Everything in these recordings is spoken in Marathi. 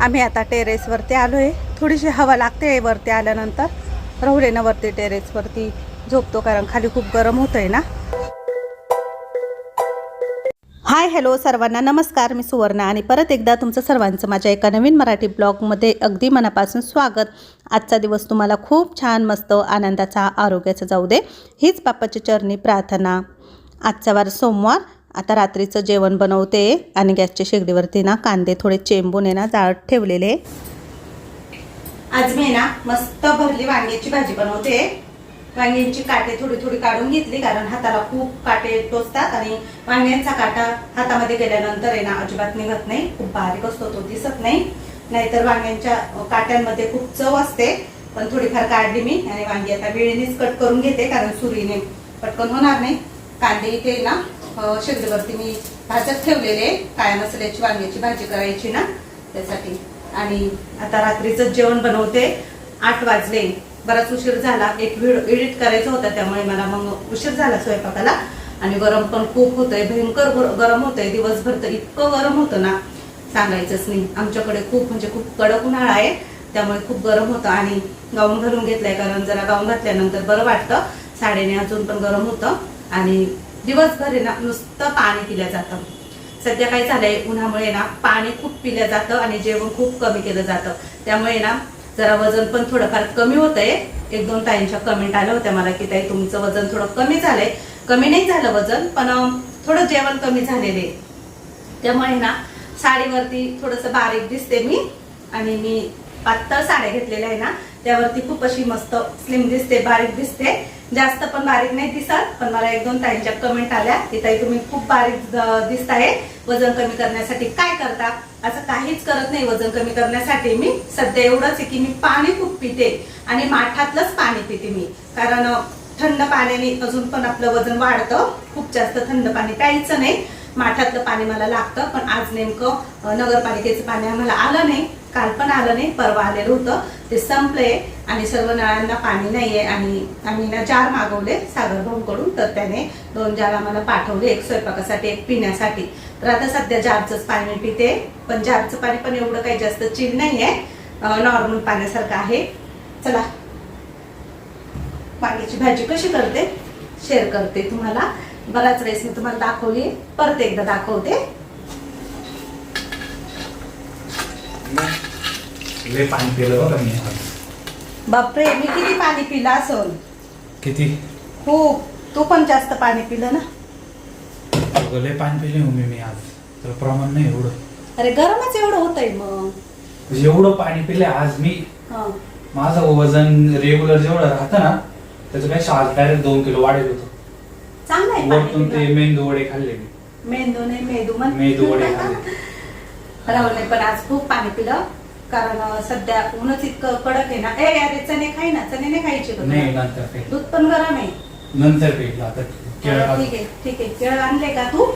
आम्ही आता टेरेसवरती आलो आहे थोडीशी हवा लागते वरती आल्यानंतर. राहुले ना वरती टेरेसवरती झोपतो कारण खाली खूप गरम होतं आहे ना. हाय हॅलो सर्वांना. नमस्कार मी सुवर्णा आणि परत एकदा तुमचं सर्वांचं माझ्या एका नवीन मराठी ब्लॉगमध्ये अगदी मनापासून स्वागत. आजचा दिवस तुम्हाला खूप छान मस्त आनंदाचा आरोग्याचा जाऊ दे. हीच बाप्पाची चरणी प्रार्थना. आजचा वार सोमवार आता रात्रीचं जेवण बनवते आणि गॅसच्या शेगडीवरती ना कांदे थोडे चेंबून आहे ना जाळत ठेवलेले. आज मी ना मस्त भरली वांग्याची भाजी बनवते. वांग्यांची काटे थोडी थोडी काढून घेतली कारण हाताला खूप काटे टोचतात आणि वांग्यांचा काटा हातामध्ये गेल्यानंतर आहे ना अजिबात निघत नाही खूप बारीक असतो तो दिसत नाही. नाहीतर वांग्यांच्या काट्यांमध्ये खूप चव असते. पण थोडीफार काढली मी आणि वांगी आता वेळेनेच कट करून घेते कारण सुरीने पटकन होणार नाही. कांदे इथे ना शेगडीवरती मी भाजत ठेवलेले काळ्या मसाल्याची वांग्याची भाजी करायची ना त्यासाठी. आणि आता रात्रीचं जेवण बनवते. आठ वाजले. बराच उशीर झाला. एक व्हिडिओ एडिट करायचा होता त्यामुळे मला मग उशीर झाला स्वयंपाकाला. आणि गरम पण खूप होतंय. भयंकर गरम होतंय. दिवसभर तर इतकं गरम होतं ना सांगायचंच नाही. आमच्याकडे खूप म्हणजे खूप कडक उन्हाळा आहे. त्यामुळे खूप गरम होतं. आणि गाऊन घालून घेतलाय कारण जरा गाऊन घातल्यानंतर बरं वाटतं. साडेने अजून पण गरम होतं. आणि दिवसभर आहे ना नुसतं पाणी पिलं जातं. सध्या काय झालंय उन्हामुळे ना पाणी खूप पिलं जातं आणि जेवण खूप कमी केलं जातं. त्यामुळे ना जरा वजन पण थोडंफार कमी होतंय. एक दोन ताईंच्या कमेंट आल्या होत्या मला की ताई तुमचं वजन थोडं कमी झालंय. कमी नाही झालं वजन पण थोडं जेवण कमी झालेलं आहे. त्यामुळे ना साडीवरती थोडंसं बारीक दिसते मी आणि मी पातळ साड्या घेतलेल्या आहे ना त्यावरती खूप अशी मस्त स्लिम दिसते बारीक दिसते. जास्त पण बारीक नाही दिसत पण मला एक दोन ताईंच्या कमेंट आल्या की ताई तुम्ही खूप बारीक दिसत आहे. वजन कमी करण्यासाठी काय करता? असं काहीच करत नाही वजन कमी करण्यासाठी मी. सध्या एवढंच आहे की मी पाणी खूप पिते आणि माठातलंच पाणी पिते मी. कारण थंड पाण्याने अजून पण आपलं वजन वाढतं. खूप जास्त थंड पाणी प्यायचं नाही. माठातलं पाणी मला लागतं पण आज नेमकं नगरपालिकेचं पाणी आम्हाला आलं नाही. काल पण आलं नाही परवा आलेलं होतं. ते संपले आणि सर्व नळांना पाणी नाहीये आणि आम्ही ना जार मागवले सागरभाऊकडून तर त्याने दोन जार आम्हाला पाठवले एक स्वयंपाकासाठी एक पिण्यासाठी. तर आता सध्या जारचंच पाणी मी पिते पण जारचं पाणी पण एवढं काही जास्त चिल नाहीये. नॉर्मल पाण्यासारखं आहे. चला. वांग्याची भाजी कशी करते? शेअर करते तुम्हाला. बराच वेळेस मी तुम्हाला दाखवली परत एकदा दाखवते. लय पाणी पिलं बघा मी. बापरे मी किती पाणी पिलं असल किती? खूप. तू पण जास्त पाणी पिलं ना? अगं, लय पाणी पिले मम्मी मी आज. तर प्रमाण नाही एवढं. अरे गरमच एवढं होतंय मग. एवढं पाणी पिले आज मी. हं. माझं वजन रेग्युलर जेवढं राहतं ना त्याच्यापेक्षा आज डायरेक्ट दोन किलो वाढेल होतं. चांगलं आहे वरतून ते पिणं. मेंदू वडे खाल्ले मी. मेंदू नाही मेंदू म्हण मेंदू वडे खाल्ले. राहुलने पण आज खूप पाणी पिलं. कारण सध्या ऊनच इतकं कडक आहे ना. ए अरे चणे खाई ना. चणे नाही खायचे का तुला? नाही नंतर काही दूध पण गरम आहे. नंतर काही आता केळं बरं, खातो. ठीक आहे ठीक आहे. केळ आणले का तू?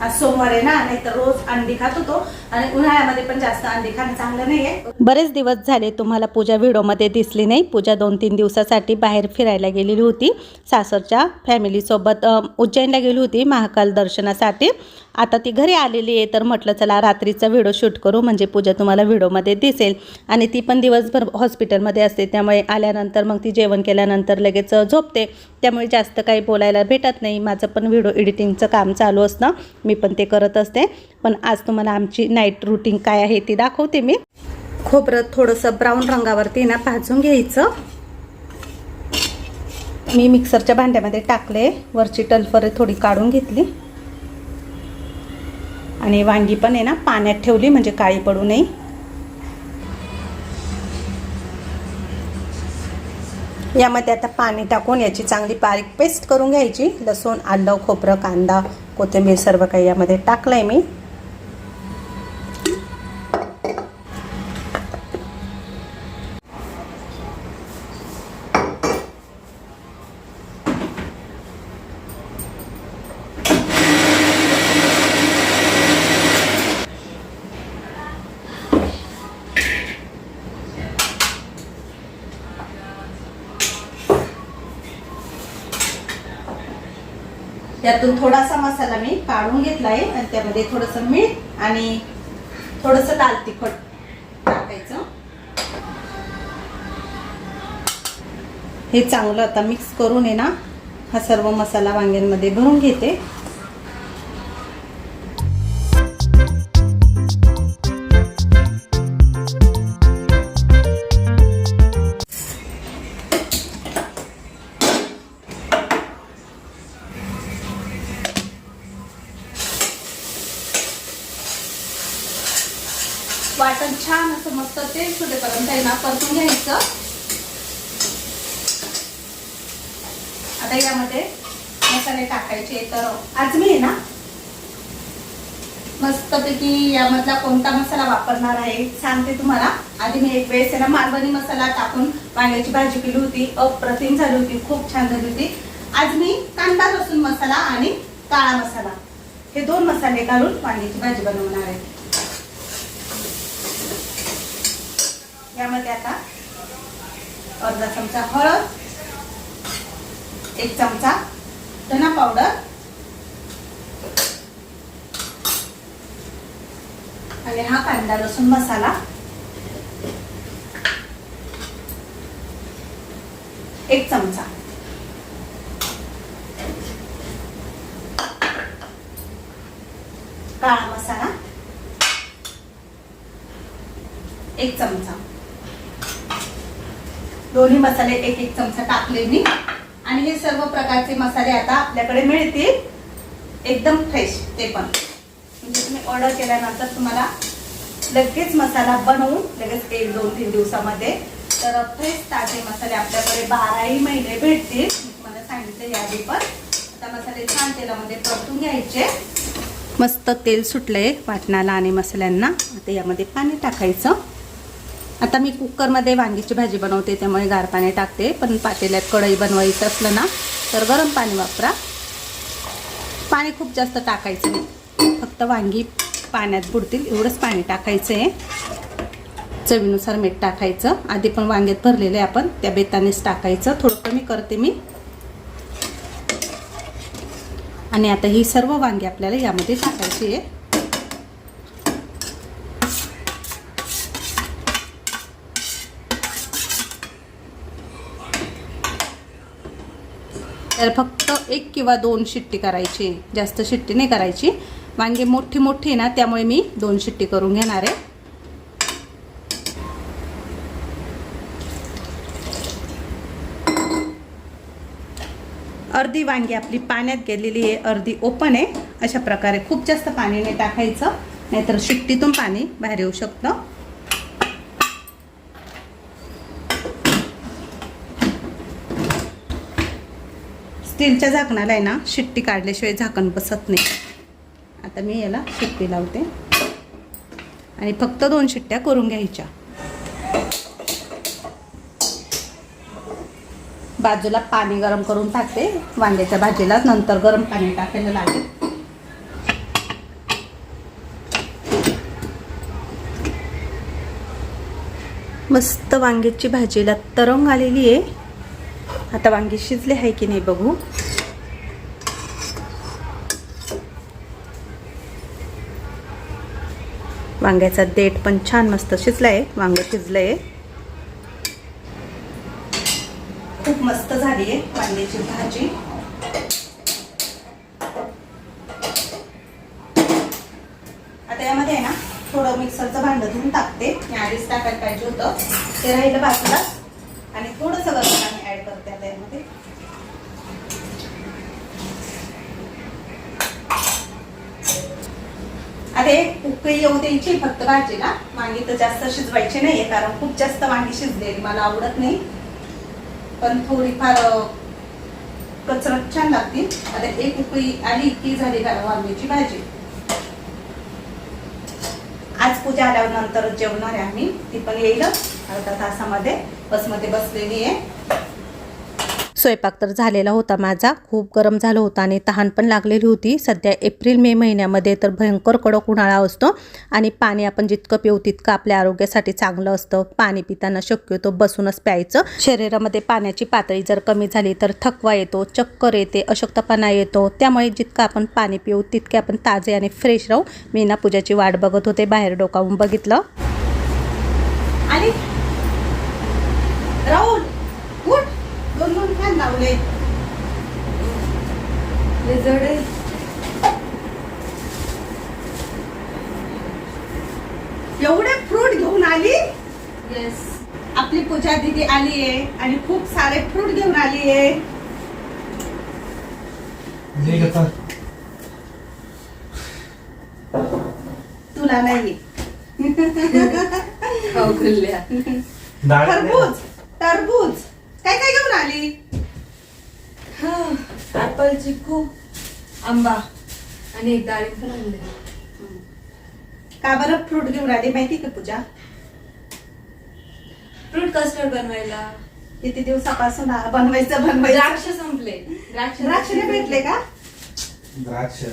आज सोमवार आहे ना नाही तर रोज अंडी खात होतो आणि उन्हाळ्यामध्ये पण जास्त अंडी खाणं चांगलं नाहीये. बरेच दिवस झाले तुम्हाला पूजा व्हिडिओमध्ये दिसली नाही. पूजा दोन तीन दिवसासाठी बाहेर फिरायला गेलेली होती. सासरच्या फॅमिलीसोबत उज्जैनला गेली होती महाकाल दर्शनासाठी. आता ती घरी आलेली आहे तर म्हटलं चला रात्रीचा व्हिडिओ शूट करू म्हणजे पूजा तुम्हाला व्हिडिओमध्ये दिसेल. आणि ती पण दिवसभर हॉस्पिटलमध्ये असते त्यामुळे आल्यानंतर मग ती जेवण केल्यानंतर लगेच झोपते. त्यामुळे जास्त काही बोलायला भेटत नाही. माझं पण व्हिडिओ एडिटिंगचं काम चालू असतं मी पण ते करत असते. पण आज तुम्हाला आमची नाईट रुटीन काय आहे ती दाखवते मी. खोबरं थोडंसं ब्राऊन रंगावरती ना भाजून घ्यायचं. मी मिक्सरच्या भांड्यामध्ये टाकले वरची टलफरे थोडी काढून घेतली. आणि वांगी पण आहे ना पाण्यात ठेवली म्हणजे काळी पडू नये. यामध्ये आता पाणी टाकून याची चांगली बारीक पेस्ट करून घ्यायची. लसूण आलं खोबरं कांदा कोथिंबीर सर्व काही यामध्ये टाकलं आहे मी. त्यातून थोडासा मसाला मी काढून घेतला आहे आणि त्यामध्ये थोडंसं मीठ आणि थोडंसं लाल तिखट टाकायचं. हे चांगलं आता मिक्स करून आहे ना हा सर्व मसाला वांग्यांमध्ये भरून घेते. आता मसाले टाकायचे. तर आज मी आहे ना मस्तपैकी यामधला कोणता मसाला वापरणार आहे सांगते तुम्हाला. आधी मी एक वेळेस ना मालवणी मसाला टाकून वांग्याची भाजी केली होती. अप्रतिम झाली होती. खूप छान झाली होती. आज मी कांदा लसूण मसाला आणि काळा मसाला हे दोन मसाले घालून वांग्याची भाजी बनवणार आहे. यामध्ये आता अर्धा चमचा हळद एक चमचा धना पावडर. आणि हा कांदा लसूण मसाला. एक चमचा. काळा मसाला. एक चमचा. दोन्ही मसाले एक एक चमचा टाकले मी. आणि हे सर्व प्रकारचे मसाले आता आपल्याकडे मिळतील. एकदम फ्रेश ते पण. म्हणजे तुम्ही ऑर्डर केल्यानंतर तुम्हाला लगेच मसाला बनवून लगेच एक दोन तीन दिवसामध्ये तर फ्रेश ताजे मसाले आपल्याकडे बाराही महिने भेटतील. मी तुम्हाला सांगितलं यादी पण. आता मसाले छान तेलामध्ये परतून घ्यायचे. मस्त तेल सुटलंय वाटणाला आणि मसाल्यांना. आता यामध्ये पाणी टाकायचं. आता मी कुकरमध्ये वांगीची भाजी बनवते त्यामुळे गार पाणी टाकते. पण पातेल्यात कढई बनवायचं असलं ना तर गरम पाणी वापरा. पाणी खूप जास्त टाकायचं नाही. फक्त वांगी पाण्यात बुडतील एवढंच पाणी टाकायचं आहे. चवीनुसार मीठ टाकायचं. आधी पण वांग्यात भरलेले आपण त्या बेतानेच टाकायचं. थोडं कमी करते मी. आणि आता ही सर्व वांगी आपल्याला यामध्ये टाकायची आहे. त्याला फक्त एक किंवा दोन शिट्टी करायची. जास्त शिट्टी नाही करायची. वांगे मोठी मोठी आहे ना त्यामुळे मी दोन शिट्टी करून घेणार आहे. अर्धी वांगी आपली पाण्यात गेलेली आहे. अर्धी ओपन आहे. अशा प्रकारे खूप जास्त पाणी नाही टाकायचं. नाहीतर शिट्टीतून पाणी बाहेर येऊ शकतं. स्टीलच्या झाकणाला आहे ना शिट्टी काढल्याशिवाय झाकण बसत नाही. आता मी याला शिट्टी लावते. आणि फक्त दोन शिट्ट्या करून घ्यायच्या. बाजूला पाणी गरम करून टाकते. वांग्याच्या भाजीला नंतर गरम पाणी टाकायला लागेल. मस्त वांग्याची भाजीला तरंग आलेली आहे. आता वांगी शिजले आहे की नाही बघू. वांग्याचा देठ पण छान मस्त शिजलाय वांग शिजलंय. खूप मस्त झाली आहे वांग्याची भाजी. आता यामध्ये आहे ना थोडं मिक्सरचं भांडं धुवून टाकते. आधीच टाकायला पाहिजे होतं. ते राहिलं बाजूला आणि थोडंसं गरम पाणी ऍड करते आता यामध्ये आता एक उकळी येऊ द्यायची फक्त भाजीला. वांगी तर जास्त शिजवायची नाहीये कारण खूप जास्त वांगी शिजलेली मला आवडत नाही. पण थोडीफार कचरत छान लागतील आता एक उकळी आली की झाली घरा वांग्याची भाजी. आज पूजा आल्यानंतर जेवणार आहे आम्ही. ती पण येईल अर्धा तासामध्ये. बसमध्ये बसलेली आहे. स्वयंपाक तर झालेला होता माझा. खूप गरम झालं होतं आणि तहान पण लागलेली होती. सध्या एप्रिल मे महिन्यामध्ये तर भयंकर कडक उन्हाळा असतो आणि पाणी आपण जितकं पिऊ तितकं आपल्या आरोग्यासाठी चांगलं असतं. पाणी पिताना शक्यतो बसूनच प्यायचं. शरीरामध्ये पाण्याची पातळी जर कमी झाली तर थकवा येतो चक्कर येते अशक्तपणा येतो. त्यामुळे जितकं आपण पाणी पिऊ तितके आपण ताजे आणि फ्रेश राहू. मी ना पूजाची वाट बघत होते बाहेर डोकावून बघितलं. आणि राहुल दोन दोन फॅन लावले एवढे फ्रूट घेऊन आली? येस आपली पूजा दिदी आली आहे आणि खूप सारे फ्रूट घेऊन आली आहे. तुला नाही. खाऊ खुल्ल्या. डाळ टरबूज टरबूज काय काय घेऊन आली ऍपल चिकू आंबा आणि एक डाळिंब पण आणले. का बरं फ्रूट घेऊन आली माहिती का पूजा? फ्रूट कस्टर्ड बनवायला. किती दिवसापासून आ- बनवायचं बनवायचं? द्राक्ष संपले. द्राक्ष द्राक्ष नाही भेटले का? द्राक्ष.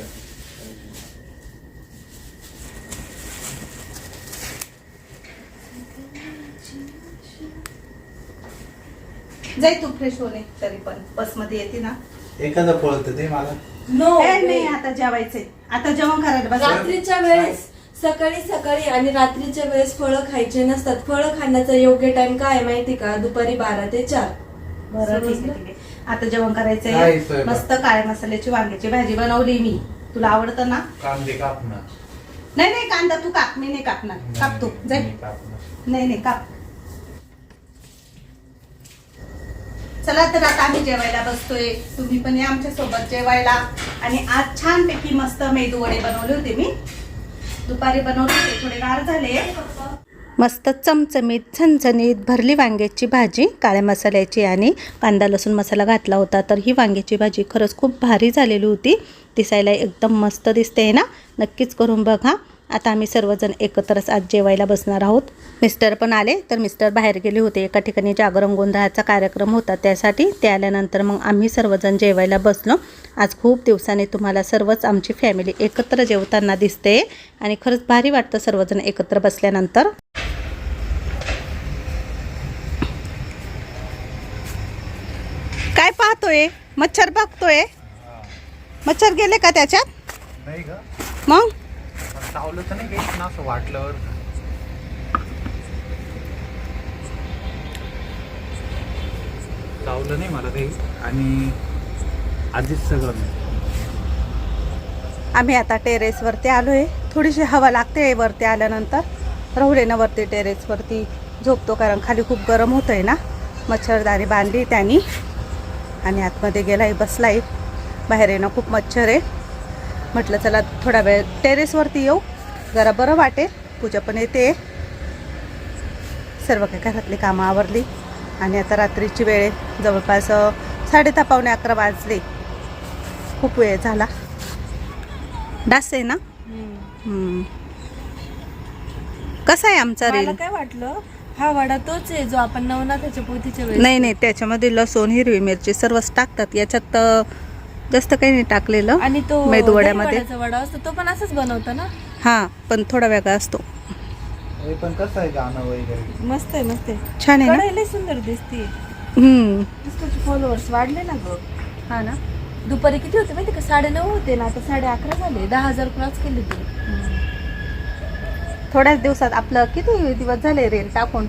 जाई तू फ्रेश होणे तरी पण बसमध्ये येते ना. एखादं पळत ते मला? नो ए, नाही आता जेवायचंय. आता जेवण करायला बस. रात्रीच्या वेळेस सकाळी सकाळी आणि रात्रीच्या वेळेस फळं खायचे नसतात. फळं खाण्याचा योग्य टाइम काय आहे माहिती का? दुपारी बारा ते चार. बरं ठीक आहे ठीक आहे. आता जेवण करायचंय. स्वयंपाक? मस्त काळ्या मसाल्याची वांग्याची भाजी बनवली मी. तुला आवडतं ना? कांदे कापणार. नाही नाही कांदा तू काप. मी नाही कापणार. काप तू. जाय. कापणार. नाही नाही काप. चला तर आता आम्ही जेवायला बसतोय. तुम्ही पण या आमच्यासोबत जेवायला. आणि आज छानपैकी मस्त मेदू वडे बनवले होते मी. दुपारी बनवले होते थोडे गार झाले. मस्त चमचमीत झणझणीत भरली वांग्याची भाजी काळ्या मसाल्याची आणि कांदा लसूण मसाला घातला होता. तर ही वांग्याची भाजी खरंच खूप भारी झालेली होती. दिसायला एकदम मस्त दिसते ना? नक्कीच करून बघा. आता आम्ही सर्वजण एकत्रच आज जेवायला बसणार आहोत. मिस्टर पण आले तर मिस्टर बाहेर गेले होते. एका ठिकाणी जागरण गोंधळाचा कार्यक्रम होता त्यासाठी. ते आल्यानंतर मग आम्ही सर्वजण जेवायला बसलो. आज खूप दिवसांनी तुम्हाला सर्वच आमची फॅमिली एकत्र जेवताना दिसते. आणि खरंच भारी वाटतं सर्वजण एकत्र बसल्यानंतर. काय पाहतोय? मच्छर बघतोय? मच्छर गेले का त्याच्यात? मग? चावलं तर नाही काही ना असं वाटलं चावलं नाही मला काही. आणि आधीच सगळं नाही. आम्ही आता टेरेसवरती आलो आहे थोडीशी हवा लागते वरती आल्यानंतर. राहुले ना वरती टेरेसवरती झोपतो कारण खाली खूप गरम होतं आहे ना. मच्छरदारी बांधली त्यांनी. आणि आतमध्ये गेलाय बसलाय. बाहेर येणं खूप मच्छर आहे. म्हटलं चला थोडा वेळ टेरेसवरती येऊ. जरा बरं वाटेल. पूजा पण येते. सर्व काही घरातली कामं आवरली. आणि आता रात्रीची वेळ. जवळपास अ, साडेदहा पावणे अकरा वाजले. खूप वेळ झाला. डास आहे ना. कसा आहे आमचा रील काय वाटलं? हा वडा तोच आहे जो आपण नवनाथाच्या पोथीच्या वेळेस नाही नाही. त्याच्यामध्ये लसूण हिरवी मिरची सर्वच टाकतात. याच्यात जास्त काही नाही टाकलेलं. आणि तो मेदू वड्यामध्ये दहीवड्याचा वडा असतो तो पण असंच बनवतो ना? हा पण थोडा वेगळा असतो. हे पण कसं आहे गाणं वगैरे? मस्त आहे मस्त आहे. छान आहे ना? कढई लई सुंदर दिसते हम्म. फॉलोअर्स वाढले ना ग. हा ना? दुपारी किती होते माहिती का? साडे नऊ होते ना आता साडे अकरा झाले. दहा हजार क्रॉस केले तू. थोड्याच दिवसात आपलं किती दिवस झाले रील टाकून?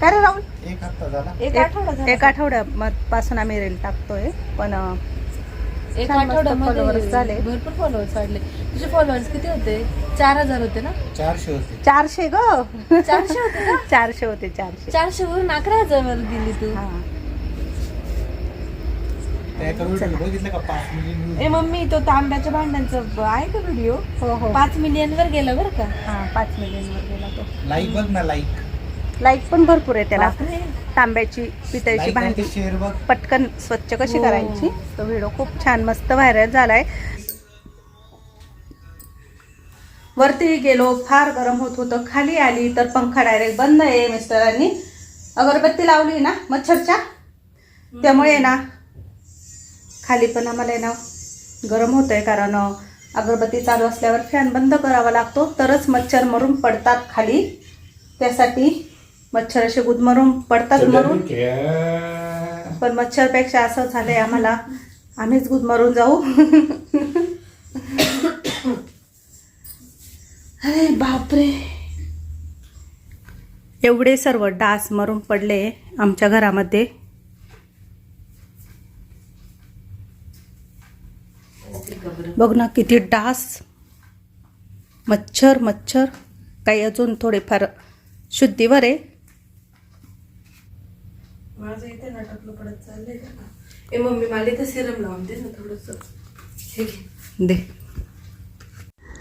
काय रे राहुल? एक हप्ता झाला. एक एक- आठवडा झाला. एक आठवड्यापासून आम्ही रील टाकतोय पण अ, एक आठवड्यामध्ये झाले. भरपूर फॉलोअर्स वाढले. तुझे फॉलोअर्स किती होते? चार हजार होते ना? चारशे होते. चारशे ग? चारशे होते चारशे होते चारशे. चारशे वरून अकरा हजार वर दिली तू. हा. मिलियन ए मम्मी तो तांब्याच्या भांड्यांचं आहे का व्हिडिओ हो हो. पाच मिलियन वर गेला बरं का? हा पाच मिलियनवर गेला तो. लाईक बघ ना लाईक लाईक पण भरपूर आहे त्याला. तांब्याची पितळची भांडी. पटकन स्वच्छ कशी हो. करायची? तो व्हिडिओ खूप छान मस्त व्हायरल झालाय. वरती गेलो फार गरम होत होतं. खाली आली तर पंखा डायरेक्ट बंद आहे मिस्टरांनी अगरबत्ती लावली ना मच्छरच्या? त्यामुळे ना खाली पण आम्हाला आहे ना गरम होतं आहे कारण अगरबत्ती चालू असल्यावर फॅन बंद करावा लागतो. तरच मच्छर मरून पडतात खाली. त्यासाठी मच्छर असे गुदमरून पडतात मरून. पण मच्छरपेक्षा असं झालंय आम्हाला. आम्हीच गुदमरून जाऊ. अरे बापरे. एवढे सर्व डास मरून पडले आमच्या घरामध्ये. बघ ना किती डास. मच्छर मच्छर. काही अजून थोडेफार शुद्धीवर आहे. माझं इथे नाटकलं पडत चाललंय का? ए मम्मी मला इथे सिरम लावून दे ना थोडस. हे घे. दे.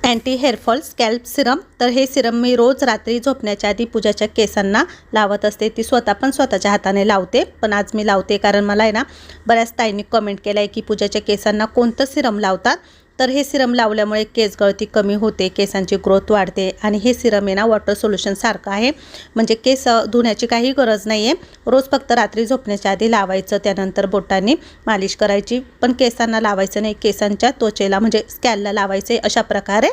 Anti hair fall scalp serum तर हे सिरम मी रोज रात्री झोपण्याच्या आधी पूजाच्या केसांना लावत असते. ती स्वतः पण स्वतःच्या हाताने लावते. पण आज मी लावते कारण मला आहे ना बऱ्याच ताईंनी कमेंट केलं आहे की पूजाच्या केसांना कोणतं सिरम लावतात? तर हे सिरम लावल्यामुळे केस गळती कमी होते केसांची ग्रोथ वाढते आणि हे सिरम आहे ना वॉटर सोल्युशनसारखं आहे. म्हणजे केस धुण्याची काही गरज नाही आहे रोज फक्त रात्री झोपण्याच्या आधी लावायचं त्यानंतर बोटांनी मालिश करायची. पण केसांना लावायचं नाही केसांच्या त्वचेला म्हणजे स्कॅलला लावायचं अशा प्रकारे.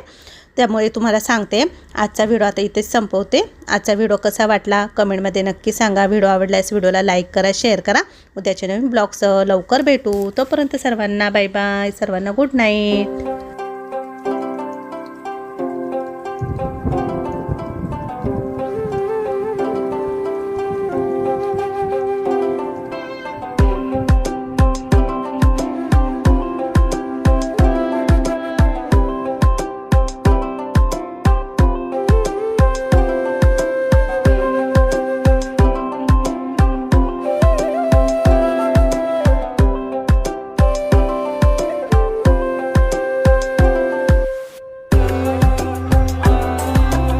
त्यामुळे तुम्हाला सांगते आजचा व्हिडिओ आता इथेच संपवते. आजचा व्हिडिओ कसा वाटला कमेंटमध्ये नक्की सांगा. व्हिडिओ आवडल्यास व्हिडिओला लाईक करा शेअर करा. उद्याच्या नवीन ब्लॉग्स लवकर भेटू. तोपर्यंत सर्वांना बाय बाय. सर्वांना गुड नाईट.